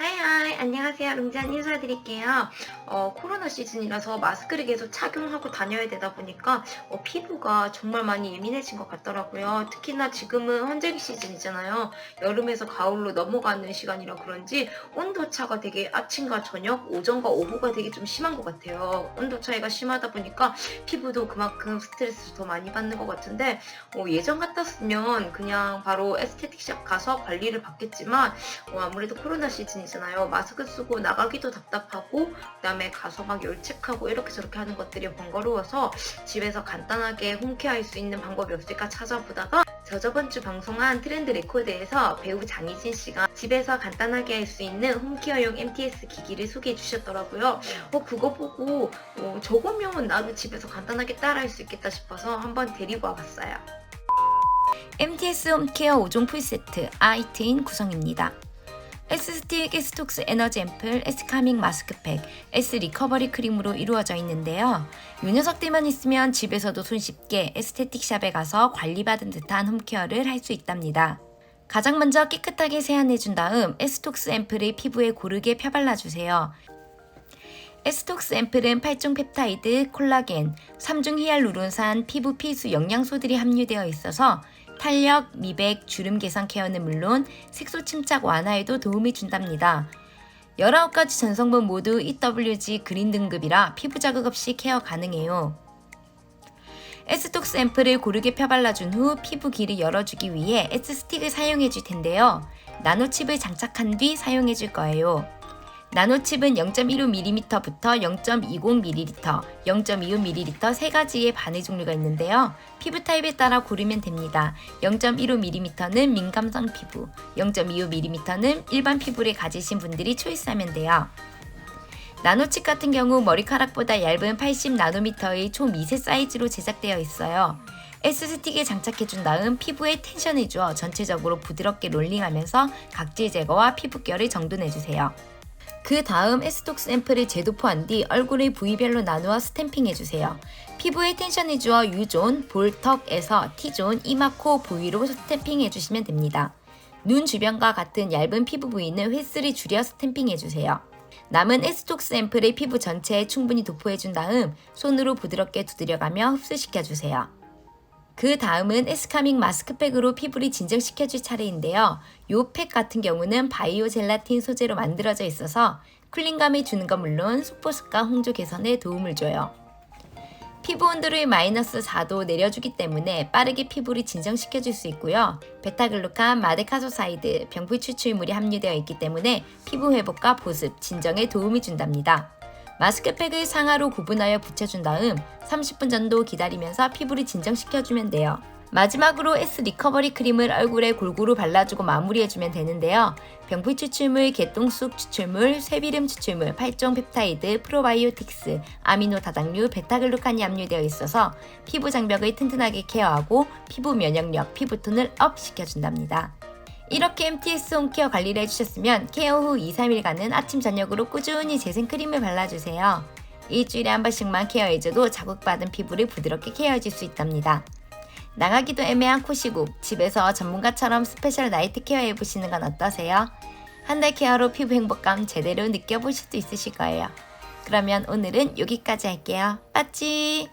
하이하이 안녕하세요. 룽지한 인사드릴게요. 어, 코로나 시즌이라서 마스크를 계속 착용하고 다녀야 되다 보니까 어, 피부가 정말 많이 예민해진 것 같더라고요. 특히나 지금은 환절기 시즌이잖아요. 여름에서 가을로 넘어가는 시간이라 그런지 온도차가 되게 아침과 저녁 오전과 오후가 되게 좀 심한 것 같아요. 온도 차이가 심하다 보니까 피부도 그만큼 스트레스 더 많이 받는 것 같은데 어, 예전 같았으면 그냥 바로 에스테틱샵 가서 관리를 받겠지만 어, 아무래도 코로나 시즌이 잖아요. 마스크 쓰고 나가기도 답답하고 그다음에 가서 막 열책하고 이렇게 저렇게 하는 것들이 번거로워서 집에서 간단하게 홈케어할 수 있는 방법이 없을까 찾아보다가 저 저번 주 방송한 트렌드 레코드에서 배우 장희진 씨가 집에서 간단하게 할 수 있는 홈케어용 MTS 기기를 소개해 주셨더라고요. 어 그거 보고 어, 저거면 나도 집에서 간단하게 따라할 수 있겠다 싶어서 한번 데리고 와봤어요. MTS 홈케어 5종 풀세트 아이트인 구성입니다. S스틱, S톡스 에너지 앰플, S카밍 마스크팩, S 리커버리 크림으로 이루어져 있는데요. 요 녀석들만 있으면 집에서도 손쉽게 에스테틱 샵에 가서 관리받은 듯한 홈케어를 할 수 있답니다. 가장 먼저 깨끗하게 세안해준 다음 S톡스 앰플을 피부에 고르게 펴발라주세요. 에스톡스 앰플은 8종 펩타이드, 콜라겐, 3중 히알루론산, 피부 필수 영양소들이 함유되어 있어서 탄력, 미백, 주름 개선 케어는 물론 색소 침착 완화에도 도움이 준답니다. 19가지 전성분 모두 EWG 그린 등급이라 피부 자극 없이 케어 가능해요. 에스톡스 앰플을 고르게 펴발라준 후 피부 길을 열어주기 위해 S스틱을 사용해 줄 텐데요. 나노칩을 장착한 뒤 사용해 줄 거예요. 나노칩은 0.15mm부터 0.20ml, 0.25ml 세 가지의 바늘 종류가 있는데요. 피부 타입에 따라 고르면 됩니다. 0.15mm는 민감성 피부, 0.25mm는 일반 피부를 가지신 분들이 초이스하면 돼요. 나노칩 같은 경우 머리카락보다 얇은 80나노미터의 초미세 사이즈로 제작되어 있어요. S스틱에 장착해준 다음 피부에 텐션을 주어 전체적으로 부드럽게 롤링하면서 각질 제거와 피부결을 정돈해주세요. 그 다음 에스톡스 앰플을 재도포한 뒤 얼굴의 부위별로 나누어 스탬핑 해주세요. 피부에 텐션을 주어 U존, 볼, 턱에서 T존, 이마, 코 부위로 스탬핑 해주시면 됩니다. 눈 주변과 같은 얇은 피부 부위는 횟수를 줄여 스탬핑 해주세요. 남은 에스톡스 앰플을 피부 전체에 충분히 도포해준 다음 손으로 부드럽게 두드려가며 흡수시켜주세요. 그 다음은 에스카밍 마스크팩으로 피부를 진정시켜줄 차례인데요. 이 팩 같은 경우는 바이오 젤라틴 소재로 만들어져 있어서 쿨링감을 주는 건 물론 속보습과 홍조 개선에 도움을 줘요. 피부 온도를 마이너스 4도 내려주기 때문에 빠르게 피부를 진정시켜줄 수 있고요. 베타글루칸, 마데카소사이드, 병풀 추출물이 함유되어 있기 때문에 피부 회복과 보습, 진정에 도움이 준답니다. 마스크팩을 상하로 구분하여 붙여준 다음 30분 정도 기다리면서 피부를 진정시켜주면 돼요. 마지막으로 S 리커버리 크림을 얼굴에 골고루 발라주고 마무리해주면 되는데요. 병풀 추출물, 개똥쑥 추출물, 쇠비름 추출물, 8종 펩타이드, 프로바이오틱스, 아미노 다당류, 베타글루칸이 함유되어 있어서 피부 장벽을 튼튼하게 케어하고 피부 면역력, 피부톤을 업 시켜준답니다. 이렇게 MTS 홈케어 관리를 해주셨으면 케어 후 2, 3일간은 아침 저녁으로 꾸준히 재생크림을 발라주세요. 일주일에 한 번씩만 케어해줘도 자극받은 피부를 부드럽게 케어해줄 수 있답니다. 나가기도 애매한 코시국, 집에서 전문가처럼 스페셜 나이트 케어 해보시는 건 어떠세요? 한 달 케어로 피부 행복감 제대로 느껴보실 수 있으실 거예요. 그러면 오늘은 여기까지 할게요. 빠찌!